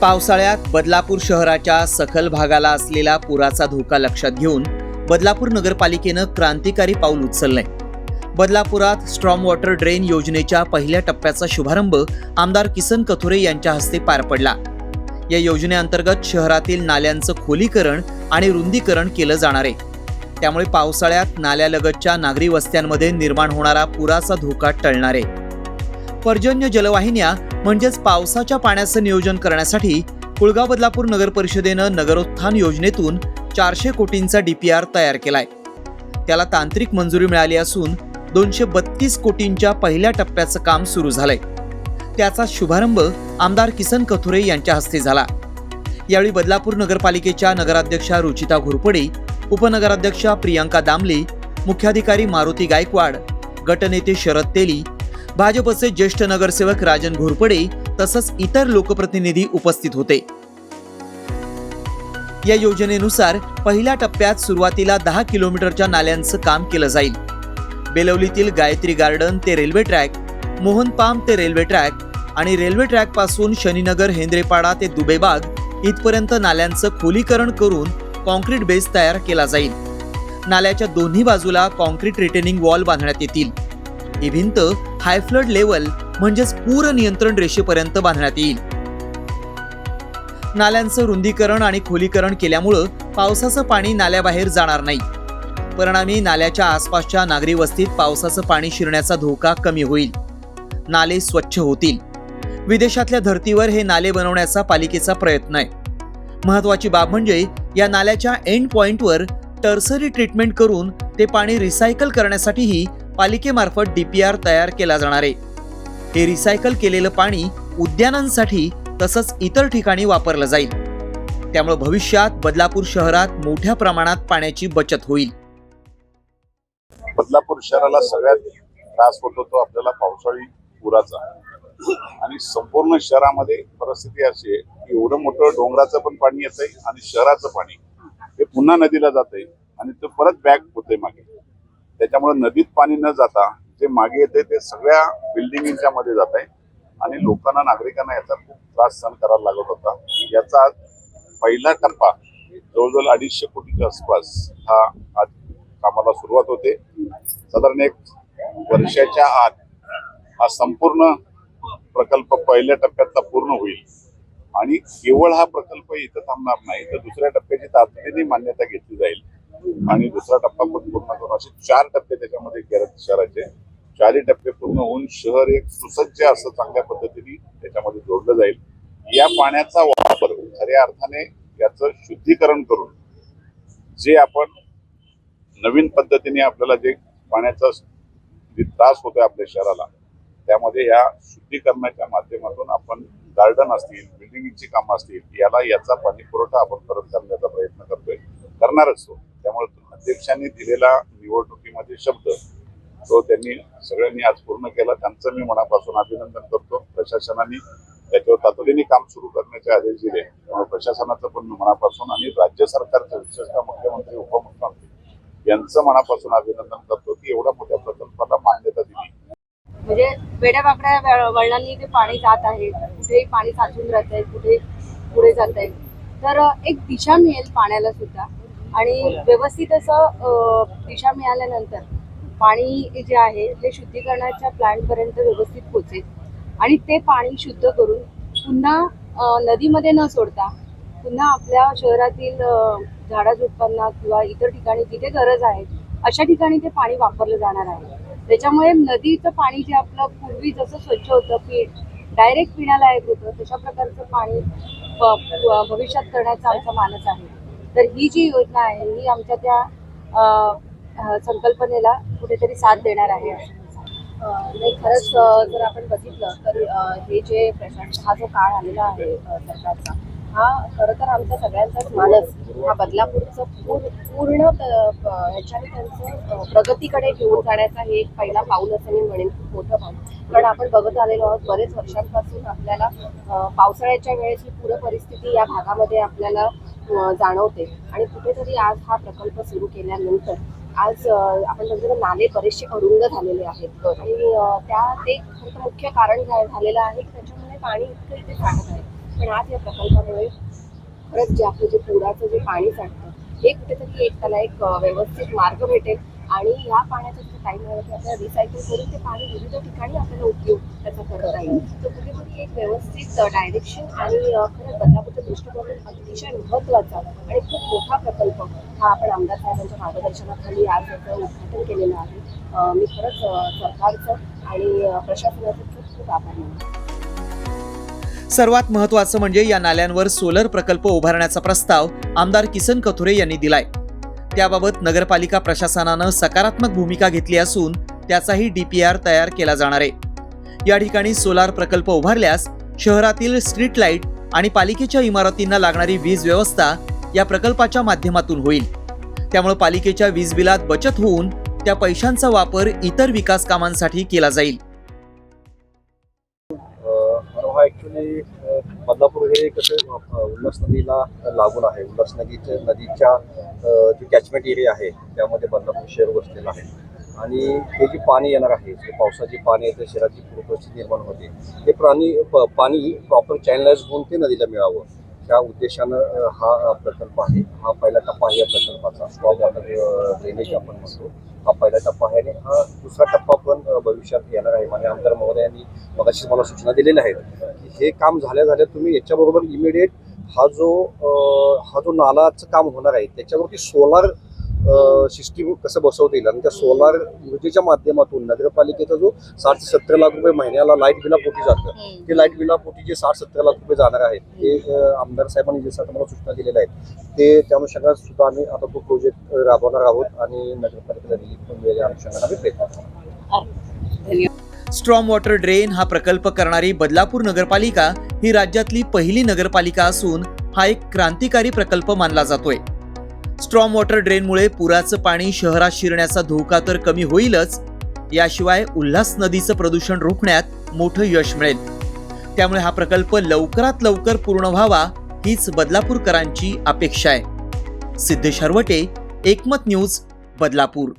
पावसाळ्यात बदलापूर शहराच्या सखल भागाला असलेला पुराचा धोका लक्षात घेऊन बदलापूर नगरपालिकेनं क्रांतिकारी पाऊल उचललंय. बदलापुरात स्ट्रॉम वॉटर ड्रेन योजनेच्या पहिल्या टप्प्याचा शुभारंभ आमदार किसन कथोरे यांच्या हस्ते पार पडला. या योजनेअंतर्गत शहरातील नाल्यांचं खोलीकरण आणि रुंदीकरण केलं जाणार आहे. त्यामुळे पावसाळ्यात नाल्यालगतच्या नागरी वस्त्यांमध्ये निर्माण होणारा पुराचा धोका टळणार आहे. पर्जन्य जलवाहिन्या म्हणजेच पावसाच्या पाण्याचं नियोजन करण्यासाठी कुळगाव बदलापूर नगर परिषदेनं नगरोत्थान योजनेतून चारशे कोटींचा डीपीआर तयार केलाय. त्याला तांत्रिक मंजुरी मिळाली असून दोनशे बत्तीस कोटींच्या पहिल्या टप्प्याचं काम सुरू झालंय. त्याचा शुभारंभ आमदार किसन कथोरे यांच्या हस्ते झाला. यावेळी बदलापूर नगरपालिकेच्या नगराध्यक्षा रुचिता घोरपडे उपनगराध्यक्षा प्रियांका दामले मुख्याधिकारी मारुती गायकवाड गटनेते शरद तेली भाजपचे ज्येष्ठ नगरसेवक राजन घोरपडे तसंच इतर लोकप्रतिनिधी उपस्थित होते. या योजनेनुसार पहिल्या टप्प्यात सुरुवातीला दहा किलोमीटरच्या नाल्यांचं काम केलं जाईल. बेलवलीतील गायत्री गार्डन ते रेल्वे ट्रॅक मोहन पाम ते रेल्वे ट्रॅक आणि रेल्वे ट्रॅकपासून शनीनगर हेंद्रेपाडा ते दुबेबाग इथपर्यंत नाल्यांचं खोलीकरण करून कॉन्क्रीट बेस तयार केला जाईल. नाल्याच्या दोन्ही बाजूला कॉन्क्रीट रिटेनिंग वॉल बांधण्यात येतील. ही भिंत हाय फ्लड लेवल म्हणजेच पूर नियंत्रण रेषेपर्यंत बांधण्यात येईल. नाल्यांचं रुंदीकरण आणि खोलीकरण केल्यामुळं पावसाचं पाणी नाल्याबाहेर जाणार नाही. परिणामी नाल्याच्या आसपासच्या नागरी वस्तीत पावसाचं पाणी शिरण्याचा धोका कमी होईल. नाले स्वच्छ होतील. विदेशातल्या धर्तीवर हे नाले बनवण्याचा पालिकेचा प्रयत्न आहे. महत्वाची बाब म्हणजे या नाल्याच्या एंड पॉइंटवर टर्सरी ट्रीटमेंट करून ते पाणी रिसायकल करण्यासाठीही पालिकेमार्फत डीपीआर तयार केला जाणार आहे. हे रिसायकल केलेलं पाणी उद्यानांसाठी तसंच इतर ठिकाणी वापरलं जाईल. त्यामुळे भविष्यात बदलापूर शहरात मोठ्या प्रमाणात पाण्याची बचत होईल. बदलापूर शहराला सगळ्यात त्रास होतो तो आपल्याला पावसाळी पुराचा. आणि संपूर्ण शहरामध्ये परिस्थिती अशी आहे की एवढं मोठं डोंगराचं पण पाणी येत आहे आणि शहराचं पाणी हे पुन्हा नदीला जात आहे आणि ते परत बॅक होते मागे. त्याच्यामुळे नदीत पाणी न जाता जे मागे येते ते सगळ्या बिल्डिंगच्या मध्ये जात आहे. आणि लोकांना नागरिकांना याचा खूप त्रास सहन करायला लागत होता. याचा आज पहिला टप्पा जवळजवळ अडीचशे कोटीच्या आसपास हा आज कामाला सुरुवात होते. साधारण एक वर्षाच्या आत हा संपूर्ण प्रकल्प पहिल्या टप्प्यातला पूर्ण होईल. आणि केवळ हा प्रकल्प इथं थांबणार नाही तर दुसऱ्या टप्प्याची तातडीने मान्यता घेतली जाईल. आणि दुसरा टप्पा पण पूर्ण असे चार टप्पे त्याच्यामध्ये केरळ शहराचे. चारही टप्पे पूर्ण होऊन शहर एक सुसज्ज असं चांगल्या पद्धतीने त्याच्यामध्ये जोडलं जाईल. या पाण्याचा वापर खऱ्या अर्थाने याचं शुद्धीकरण करून जे आपण नवीन पद्धतीने आपल्याला जे पाण्याचा जे त्रास होतोय आपल्या शहराला त्यामध्ये या शुद्धीकरणाच्या माध्यमातून आपण गार्डन असतील बिल्डिंगची कामं असतील याला याचा पाणी पुरवठा आपण परत करण्याचा प्रयत्न करतोय. करणारच तो. अध्यक्षांनी दिलेला निवडणुकीमध्ये शब्द तो त्यांनी सगळ्यांनी आज पूर्ण केला. त्यांचं मी मनापासून अभिनंदन करतो. प्रशासनाने त्याच्यावर तातडीने काम सुरू करण्याचे आदेश दिले. त्यामुळे प्रशासनाचं पण मी मनापासून आणि राज्य सरकारचं विशेषतः मुख्यमंत्री उपमुख्यमंत्री यांचं मनापासून अभिनंदन करतो की एवढ्या मोठ्या प्रकल्पाला मान्यता दिली. म्हणजे वेड्या वाकड्या वळणांनी ते पाणी जात आहे कुठेही पाणी साचून राहत आहे कुठे पुढे जात आहे. तर एक दिशा मिळेल पाण्याला सुद्धा. आणि व्यवस्थित असं दिशा मिळाल्यानंतर पाणी जे आहे ते शुद्धीकरणाच्या प्लांटपर्यंत व्यवस्थित पोचेल आणि ते पाणी शुद्ध करून पुन्हा नदीमध्ये न सोडता पुन्हा आपल्या शहरातील झाडाझुडपांना किंवा इतर ठिकाणी जिथे गरज आहे अशा ठिकाणी ते पाणी वापरलं जाणार आहे. त्याच्यामुळे नदीचं पाणी जे आपलं पूर्वी जसं स्वच्छ होतं की डायरेक्ट पिण्यालायक होतं तशा प्रकारचं पाणी भविष्यात करण्याचा आमचा मानस आहे. तर ही जी योजना आहे ही आमच्या त्या संकल्पनेला कुठेतरी साथ देणार आहे. नाही खरंच जर आपण बघितलं तर हे जे प्रशासन हा जो काळ आलेला आहे सरकारचा हा खरं तर आमचा सगळ्यांचाच मानस. हा बदलापूरचं पूर्ण त- प- ह्याच्याने त्यांचं प्रगतीकडे घेऊन जाण्याचा हे एक पहिला पाऊल असं मी म्हणेन खूप मोठं पाऊल. कारण आपण बघत आलेलो आहोत बरेच वर्षांपासून आपल्याला पावसाळ्याच्या वेळेस ही पूर परिस्थिती या भागामध्ये आपल्याला जाणवते. आणि कुठेतरी आज हा प्रकल्प सुरू केल्यानंतर आज आपण बघतो ना, नाले बरेचसे अरुंद झालेले आहेत. आणि त्या ते खरं मुख्य कारण झालेलं आहे की त्याच्यामुळे पाणी इतकं इथे साठत आहे. पण आज या प्रकल्पामुळे खरंच जे आपलं जे पुराचं जे पाणी साठतं हे कुठेतरी एक त्याला एक व्यवस्थित मार्ग भेटेल. आणि ह्या पाण्याचं जे काही आहे ते आपल्याला रिसायकल करून ते पाणी विविध ठिकाणी आपल्याला उपयोग त्याचा करता येईल. तर कुठेतरी एक व्यवस्थित डायरेक्शन आणि खरं खरंच दृष्टिकोन अतिशय महत्त्वाचा आणि खूप मोठा प्रकल्प हा आपण आमदार साहेबांच्या मार्गदर्शनाखाली आज याचं उद्घाटन केलेलं आहे. मी खरंच सरकारचं आणि प्रशासनाचं खूप खूप आभार मानतो सर्वात महत्वाचं म्हणजे या नाल्यांवर सोलर प्रकल्प उभारण्याचा प्रस्ताव आमदार किसन कथोरे यांनी दिलाय. त्याबाबत नगरपालिका प्रशासनानं सकारात्मक भूमिका घेतली असून त्याचाही डीपीआर तयार केला जाणार आहे. या ठिकाणी सोलार प्रकल्प उभारल्यास शहरातील स्ट्रीट लाइट आणि पालिकेच्या इमारतींना लागणारी वीज व्यवस्था या प्रकल्पाच्या माध्यमातून होईल. त्यामुळे पालिकेच्या वीज बिलात बचत होऊन त्या पैशांचा वापर इतर विकास कामांसाठी केला जाईल. बदलापूर हे कसं उल्हास नदीला लागून आहे. उल्हास नदीच्या नदीच्या जी कॅचमेंट एरिया आहे त्यामध्ये बदलापूर शहर वसलेलं आहे. आणि हे जे पाणी येणार आहे जे पावसाचे पाणी आहे ते शहराची पूरपरिस्थिती निर्माण होते ते प्राणी प- पाणी प्रॉपर चॅनलाइज होऊन ते नदीला मिळावं. त्या उद्देशानं हा प्रकल्प आहे. हा पहिला टप्पा आहे या प्रकल्पाचा. स्टॉप वॉटर ड्रेनेज आपण म्हणतो. हा पहिला टप्पा आहे आणि हा दुसरा टप्पा पण भविष्यात येणार आहे. माझ्या आमदार महोदयांनी मगाशी मला सूचना दिलेल्या आहेत की हे काम झाल्या झाल्या तुम्ही याच्याबरोबर इमिडिएट हा जो हा जो नालाचं काम होणार आहे त्याच्यावरती सोलार सिस्टीम कसं बसवता येईल? आणि त्या सोलार ऊर्जेच्या माध्यमातून नगरपालिकेचा जो साठ ते सत्तर लाख रुपये महिन्याला लाइट बिलापोटी जातं. ते लाइट बिलापोटी जे साठ सत्तर लाख रुपये जाणार आहेत. ते आमदार साहेबांनी जसं आता मला सूचना दिलेल्या आहेत ते त्या अनुषंगाने सुद्धा आम्ही आता तो प्रोजेक्ट राबवणार आहोत आणि नगरपालिकेला रिलीफ पण मिळेल या अनुषंगाने आम्ही प्रयत्न स्ट्रॉम वॉटर ड्रेन हा प्रकल्प करणारी बदलापूर नगरपालिका ही राज्यातली पहिली नगरपालिका असून हा एक क्रांतिकारी प्रकल्प मानला जातोय. स्ट्रॉम वॉटर ड्रेनमुळे पुराचं पाणी शहरात शिरण्याचा धोका तर कमी होईलच. याशिवाय उल्हास नदीचं प्रदूषण रोखण्यात मोठं यश मिळेल. त्यामुळे हा प्रकल्प लवकरात लवकर पूर्ण व्हावा हीच बदलापूरकरांची अपेक्षा आहे. सिद्धेश हरवटे एकमत न्यूज बदलापूर.